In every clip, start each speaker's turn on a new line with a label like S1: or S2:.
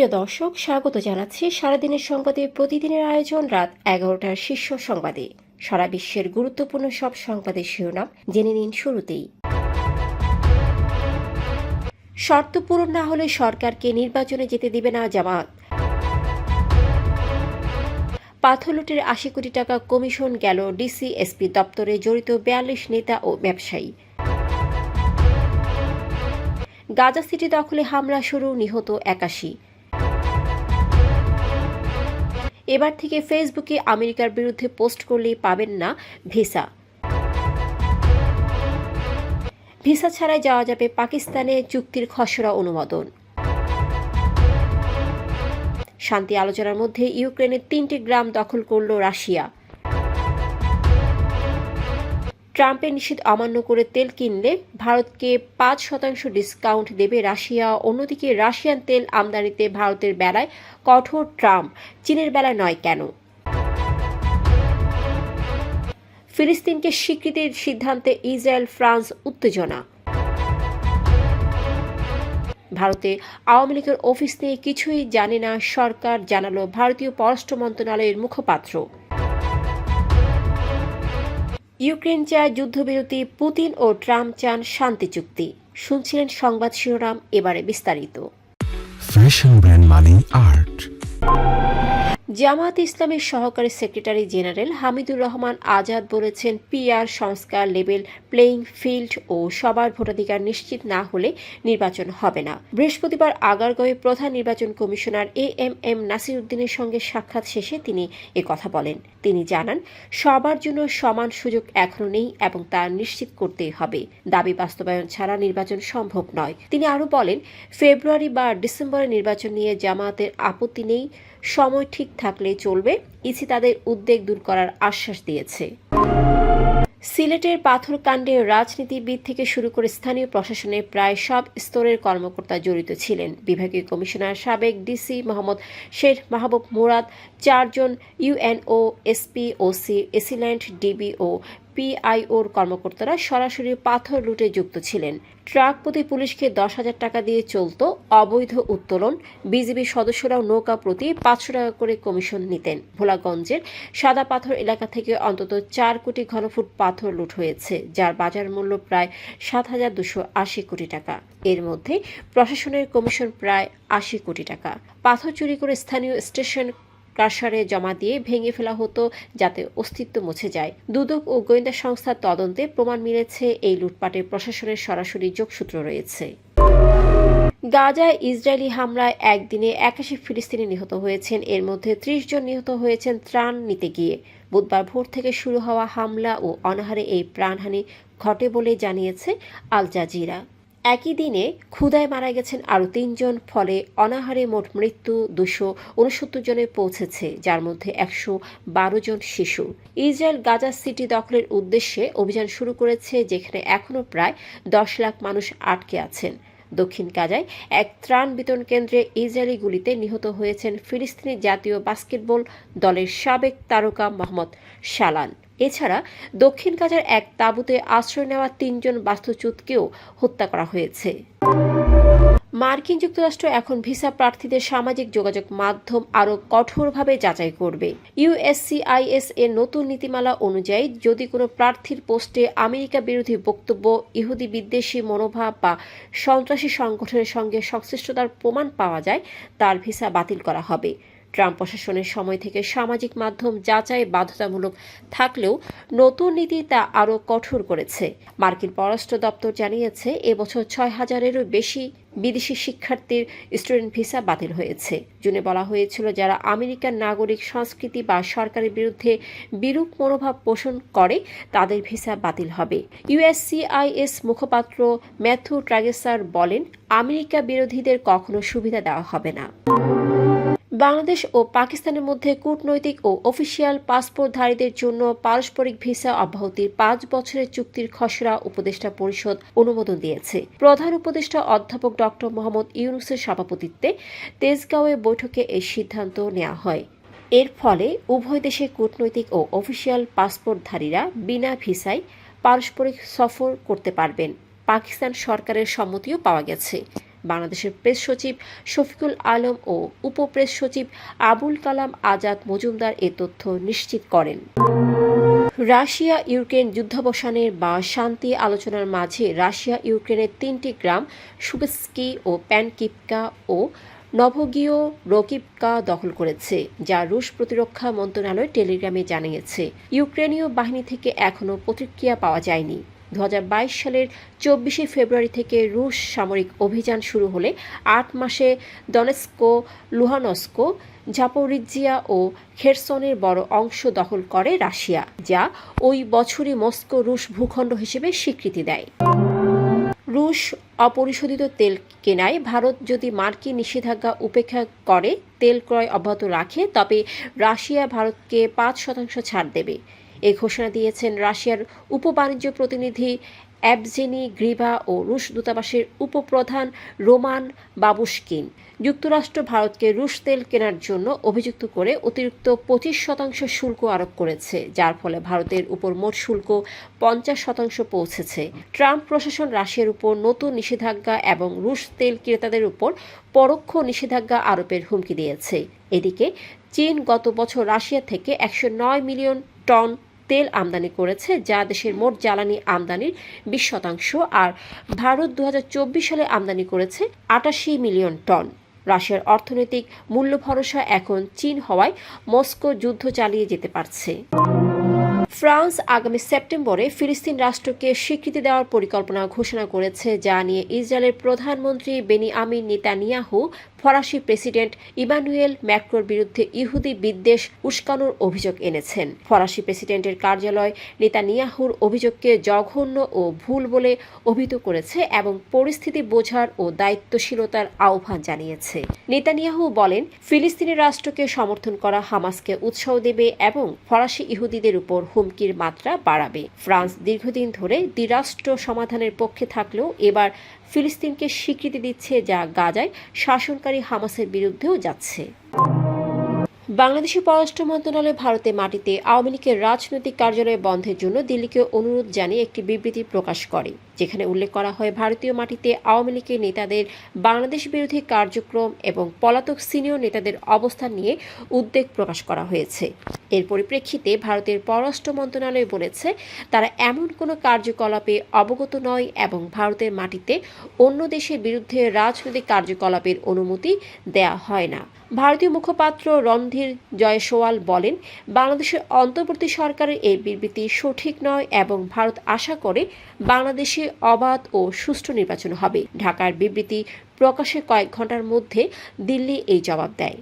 S1: প্রিয় দর্শক, স্বাগত জানাচ্ছি সারাদিনের সংবাদে। প্রতিদিনের আয়োজন রাত এগারোটার শীর্ষ সংবাদে। সারা বিশ্বের গুরুত্বপূর্ণ সব সংবাদের শিরোনাম জেনে নিন শুরুতেই। শর্ত পূরণ না হলে সরকারকে নির্বাচনে যেতে দিবে না জামাত। পাথর লুটের আশি কোটি টাকা কমিশন গেল ডিসি, এসপি দপ্তরে জড়িত বিয়াল্লিশ নেতা ও ব্যবসায়ী। গাজা সিটি দখলে হামলা শুরু, নিহত একাশি। এবার থেকে ফেসবুকে আমেরিকার বিরুদ্ধে পোস্ট করলেই পাবেন না ভিসা। ভিসা ছাড়াই যাওয়া যাবে পাকিস্তানে চুক্তির খসড়া অনুমোদন। শান্তি আলোচনার মধ্যে ইউক্রেনের তিনটি গ্রাম দখল করল রাশিয়া। ট্রাম্পের নিষেধ অমান্য করে তেল কিনলে ভারতকে পাঁচ শতাংশ ডিসকাউন্ট দেবে রাশিয়া। অন্যদিকে রাশিয়ান তেল আমদানিতে ভারতের বেলায় কঠোর ট্রাম্প। চীনের বেলায় নয় কেন? ফিলিস্তিনকে স্বীকৃতির সিদ্ধান্তে ইসরায়েল, ফ্রান্স উত্তেজনা। ভারতে আওয়ামী লীগের অফিস নিয়ে কিছুই জানে না সরকার, জানালো ভারতীয় পররাষ্ট্র মন্ত্রণালয়ের মুখপাত্র। ইউক্রেন চায় যুদ্ধবিরতি, পুতিন ও ট্রাম্প চান শান্তি চুক্তি। শুনছিলেন সংবাদ শিরোনাম, এবারে বিস্তারিত।
S2: ফ্যাশন ব্র্যান্ড আর্ট
S1: জামায়াত ইসলামের সহকারী সেক্রেটারি জেনারেল হামিদুর রহমান আজাদ বলেছেন, পিআর সংস্কার লেভেল প্লেইং ফিল্ড ও সবার ভোটাধিকার নিশ্চিত না হলে নির্বাচন হবে না। বৃহস্পতিবার আগারগাঁওয়ে প্রধান নির্বাচন commissioner A M M Nasir উদ্দিনের সঙ্গে সাক্ষাৎ শেষে তিনি কথা বলেন। তিনি জানান, সবার জন্য সমান সুযোগ এখনও নেই এবং তা নিশ্চিত করতেই হবে। দাবি বাস্তবায়ন ছাড়া নির্বাচন সম্ভব নয়। তিনি আরও বলেন, ফেব্রুয়ারি বা ডিসেম্বরে নির্বাচন নিয়ে জামায়াতের আপত্তি নেই। সময় ঠিক থাকলে চলবে, ইসি তাদের উদ্বেগ দূর করার আশ্বাস দিয়েছে। সিলেটের পাথরকাণ্ডে রাজনীতিবিদ থেকে শুরু করে স্থানীয় প্রশাসনের প্রায় সব স্তরের কর্মকর্তা জড়িত ছিলেন। বিভাগীয় কমিশনার সাবেক ডিসি মোহাম্মদ শেখ মাহবুব মুরাদ, চারজন UNO, SP, OC AC land DB ও পিআইওর কর্মকর্তারা সরাসরি পাথর লুটে যুক্ত ছিলেন। ট্রাক প্রতি পুলিশকে দশ হাজার টাকা দিয়ে চলত অবৈধ উত্তোলন। বিজিবি সদস্যরাও নৌকা প্রতি পাঁচশো টাকা করে কমিশন নিতেন। ভোলাগঞ্জের সাদা পাথর এলাকা থেকে অন্তত চার কোটি ঘনফুট পাথর লুট হয়েছে, যার বাজার মূল্য প্রায় সাত হাজার দুশো আশি কোটি টাকা। এর মধ্যে প্রশাসনের কমিশন প্রায় আশি কোটি টাকা। পাথর চুরি করে স্থানীয় স্টেশন কারসারে জমা দিয়ে ভেঙে ফেলা হতো যাতে অস্তিত্ব মুছে যায়। দুদক ও গোয়েন্দা সংস্থার তদন্তে প্রমাণ মিলেছে এই লুটপাটে প্রশাসনের সরাসরি যোগসূত্র রয়েছে। গাজায় ইসরায়েলি হামলায় একদিনে একাশি ফিলিস্তিনি নিহত হয়েছেন। এর মধ্যে ত্রিশ জন নিহত হয়েছেন ত্রাণ নিতে গিয়ে। বুধবার ভোর থেকে শুরু হওয়া হামলা ও অনাহারে এই প্রাণহানি ঘটে বলে জানিয়েছে আল জাজিরা। একই দিনে ক্ষুদায় মারা গেছেন আরও তিনজন, ফলে অনাহারে মোট মৃত্যু দুশো উনসত্তর জনে পৌঁছেছে, যার মধ্যে একশো বারো জন শিশু। ইসরায়েল গাজা সিটি দখলের উদ্দেশ্যে অভিযান শুরু করেছে, যেখানে এখনও প্রায় দশ লাখ মানুষ আটকে আছেন। দক্ষিণ গাজায় এক ত্রাণ বিতরণ কেন্দ্রে ইসরায়েলি গুলিতে নিহত হয়েছেন ফিলিস্তিনি জাতীয় বাস্কেটবল দলের সাবেক তারকা মোহাম্মদ শালান এছাড়া দক্ষিণ গাজার এক তাঁবুতে আশ্রয় নেওয়া তিনজন বাস্তুচ্যুতকেও হত্যা করা হয়েছে। মার্কিন যুক্তরাষ্ট্র এখন ভিসা প্রার্থীদের সামাজিক যোগাযোগ মাধ্যম আরও কঠোরভাবে যাচাই করবে। ইউএসসিআইএস এর নতুন নীতিমালা অনুযায়ী যদি কোনো প্রার্থীর পোস্টে আমেরিকা বিরোধী বক্তব্য, ইহুদি বিদ্বেষী মনোভাব বা সন্ত্রাসী সংগঠনের সঙ্গে সংশ্লিষ্টতার প্রমাণ পাওয়া যায়, তার ভিসা বাতিল করা হবে। ট্রাম্প প্রশাসনের সময় থেকে সামাজিক মাধ্যম যাচাই বাধ্যতামূলক থাকলেও নতুন নীতি তা আরও কঠোর করেছে। মার্কিন পররাষ্ট্র দপ্তর জানিয়েছে, এবছর ছয় হাজারেরও বেশি বিদেশি শিক্ষার্থীর স্টুডেন্ট ভিসা বাতিল হয়েছে। জুনে বলা হয়েছিল, যারা আমেরিকার নাগরিক, সংস্কৃতি বা সরকারের বিরুদ্ধে বিরূপ মনোভাব পোষণ করে, তাদের ভিসা বাতিল হবে। ইউএসসিআইএস মুখপাত্র ম্যাথু ট্রাগেসার বলেন, আমেরিকা বিরোধীদের কখনো সুবিধা দেওয়া হবে না। বাংলাদেশ ও পাকিস্তানের মধ্যে কূটনৈতিক ও অফিসিয়াল পাসপোর্টধারীদের জন্য পারস্পরিক ভিসা অব্যাহতির পাঁচ বছরের চুক্তির খসড়া উপদেষ্টা পরিষদ অনুমোদন দিয়েছে। প্রধান উপদেষ্টা অধ্যাপক ডক্টর মোহাম্মদ ইউনুসের সভাপতিত্বে তেজগাঁওয়ে বৈঠকে এই সিদ্ধান্ত নেওয়া হয়। এর ফলে উভয় দেশে কূটনৈতিক ও অফিসিয়াল পাসপোর্টধারীরা বিনা ভিসায় পারস্পরিক সফর করতে পারবেন। পাকিস্তান সরকারের সম্মতিও পাওয়া গেছে। বাংলাদেশের প্রেস সচিব শফিকুল আলম ও উপপ্রেস সচিব আবুল কালাম আজাদ মজুমদার এ তথ্য নিশ্চিত করেন। রাশিয়া ইউক্রেন যুদ্ধাবসানের বা শান্তি আলোচনার মাঝে রাশিয়া ইউক্রেনের তিনটি গ্রাম, সুবেস্কি ও প্যানকিপকা ও নভগীয় রকিপকা দখল করেছে, যা রুশ প্রতিরক্ষা মন্ত্রণালয় টেলিগ্রামে জানিয়েছে। ইউক্রেনীয় বাহিনী থেকে এখনও প্রতিক্রিয়া পাওয়া যায়নি। দু হাজার বাইশ সালের চব্বিশে ফেব্রুয়ারি থেকে রুশ সামরিক অভিযান শুরু হলে আট মাসে দনেস্কো, লুহানস্কো ঝাপোরিজিয়া ও খেরসনের বড় অংশ দখল করে রাশিয়া, যা ওই বছরই মস্কো রুশ ভূখণ্ড হিসেবে স্বীকৃতি দেয়। রুশ অপরিশোধিত তেল কেনায় ভারত যদি মার্কিন নিষেধাজ্ঞা উপেক্ষা করে তেল ক্রয় অব্যাহত রাখে, তবে রাশিয়া ভারতকে পাঁচ শতাংশ ছাড় দেবে। এই ঘোষণা দিয়েছেন রাশিয়ার উপ বাণিজ্য প্রতিনিধি অ্যাবজেনি গ্রিভা ও রুশ দূতাবাসের উপপ্রধান রোমান বাবুস্কিন যুক্তরাষ্ট্র ভারতকে রুশ তেল কেনার জন্য অভিযুক্ত করে অতিরিক্ত পঁচিশ শতাংশ শুল্ক আরোপ করেছে, যার ফলে ভারতের উপর মোট শুল্ক পঞ্চাশ শতাংশ পৌঁছেছে। ট্রাম্প প্রশাসন রাশিয়ার উপর নতুন নিষেধাজ্ঞা এবং রুশ তেল ক্রেতাদের উপর পরোক্ষ নিষেধাজ্ঞা আরোপের হুমকি দিয়েছে। এদিকে চীন গত বছর রাশিয়া থেকে একশো নয় মিলিয়ন টন তেল আমদানি করেছে, যা দেশের মোট জ্বালানি আমদানির বিশ শতাংশ, আর ভারত দু সালে আমদানি করেছে আটাশি মিলিয়ন টন। রাশিয়ার অর্থনৈতিক মূল্য ভরসা এখন চীন হওয়ায় মস্কো যুদ্ধ চালিয়ে যেতে পারছে। ফ্রান্স আগামী সেপ্টেম্বরে ফিলিস্তিন রাষ্ট্রকে স্বীকৃতি দেওয়ার পরিকল্পনা ঘোষণা করেছে, যা নিয়ে ইসরায়েলের প্রধানমন্ত্রী বেনি আমিন নেতানিয়াহু ফরাসি প্রেসিডেন্ট ইমানুয়েল ম্যাক্রোর বিরুদ্ধে ইহুদি বিদ্বেষ উস্কানোর অভিযোগ এনেছেন। ফরাসি প্রেসিডেন্টের কার্যালয় নেতানিয়াহুর অভিযোগকে জঘন্য ও ভুল বলে অভিহিত করেছে এবং পরিস্থিতি বোঝার ও দায়িত্বশীলতার আহ্বান জানিয়েছে। নেতানিয়াহু বলেন, ফিলিস্তিনি রাষ্ট্রকে সমর্থন করা হামাসকে উৎসাহ দেবে এবং ফরাসি ইহুদিদের উপর হুমকির মাত্রা বাড়াবে। ফ্রান্স দীর্ঘদিন ধরে দ্বিরাষ্ট্র সমাধানের পক্ষে থাকলেও এবার ফিলিস্তিনকে স্বীকৃতি দিচ্ছে যা গাজায় শাসনকারী হামাসের বিরুদ্ধেও যাচ্ছে। বাংলাদেশের পররাষ্ট্র মন্ত্রণালয় ভারতে মাটিতে আওয়ামী লীগের রাজনৈতিক কার্যালয় বন্ধের জন্য দিল্লিকে অনুরোধ জানিয়ে একটি বিবৃতি প্রকাশ করে। যেখানে উল্লেখ করা হয়, ভারতীয় মাটিতে আওয়ামী লীগের নেতাদের বাংলাদেশ বিরোধী কার্যক্রম এবং পলাতক সিনিয়র নেতাদের অবস্থান নিয়ে উদ্বেগ প্রকাশ করা হয়েছে। এর পরিপ্রেক্ষিতে ভারতের পররাষ্ট্র মন্ত্রণালয় বলেছে, তারা এমন কোনো কার্যকলাপে অবগত নয় এবং ভারতের মাটিতে অন্য দেশের বিরুদ্ধে রাজনৈতিক কার্যকলাপের অনুমতি দেয়া হয় না। ভারতীয় মুখপাত্র রণধীর জয়সওয়াল বলেন, বাংলাদেশের অন্তর্বর্তী সরকারের এই বিবৃতি সঠিক নয় এবং ভারত আশা করে বাংলাদেশে অবাধ ও সুষ্ঠু নির্বাচন হবে। ঢাকার বিবৃতি প্রকাশের কয়েক ঘণ্টার মধ্যে দিল্লি এই জবাব দেয়।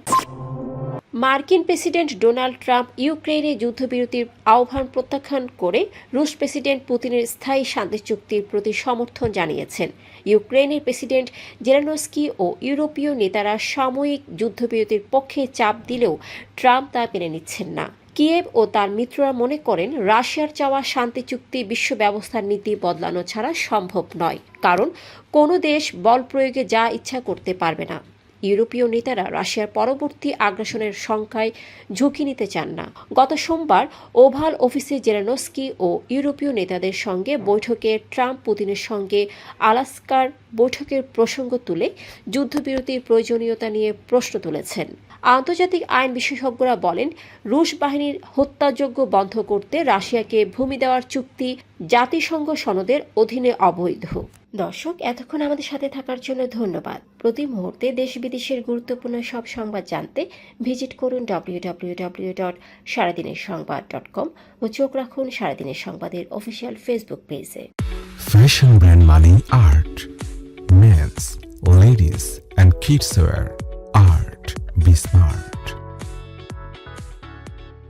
S1: মার্কিন প্রেসিডেন্ট ডোনাল্ড ট্রাম্প ইউক্রেনে যুদ্ধবিরতির আহ্বান প্রত্যাখ্যান করে রুশ প্রেসিডেন্ট পুতিনের স্থায়ী শান্তি চুক্তির প্রতি সমর্থন জানিয়েছেন। ইউক্রেনের প্রেসিডেন্ট জেরানস্কি ও ইউরোপীয় নেতারা সাময়িক যুদ্ধবিরতির পক্ষে চাপ দিলেও ট্রাম্প তা মেনে নিচ্ছেন না। কিয়েভ ও তার মিত্ররা মনে করেন, রাশিয়ার চাওয়া শান্তি চুক্তি বিশ্ব ব্যবস্থার নীতি বদলানো ছাড়া সম্ভব নয়, কারণ কোনো দেশ বল প্রয়োগে যা ইচ্ছা করতে পারবে না। ইউরোপীয় নেতারা রাশিয়ার পরবর্তী আগ্রাসনের সংখ্যায় ঝুঁকি নিতে চান না। গত সোমবার ওভাল অফিসে জেরানস্কি ও ইউরোপীয় নেতাদের সঙ্গে বৈঠকে ট্রাম্প পুতিনের সঙ্গে আলাস্কার বৈঠকের প্রসঙ্গ তুলে যুদ্ধবিরতির প্রয়োজনীয়তা নিয়ে প্রশ্ন তুলেছেন। আন্তর্জাতিক আইন বিশেষজ্ঞরা বলেন রুশ বাহিনীর হত্যাযজ্ঞ বন্ধ করতে রাশিয়াকে ভূমি দেওয়ার চুক্তি জাতিসংঘ সনদের অধীনে অবৈধ দর্শক এতক্ষণ আমাদের সাথে থাকার জন্য ধন্যবাদ প্রতি মুহূর্তে দেশ বিদেশের গুরুত্বপূর্ণ সব সংবাদ জানতে ভিজিট করুন ডাব্লিউ ডাব্লিউ ডাব্লিউ ডট সারাদিনের সংবাদ ডট কম ও চোখ রাখুন সারাদিনের সংবাদের অফিসিয়াল ফেসবুক পেজে
S2: Fashion brand Mali Art. Men's, ladies, and kids wear. Art. He's smart.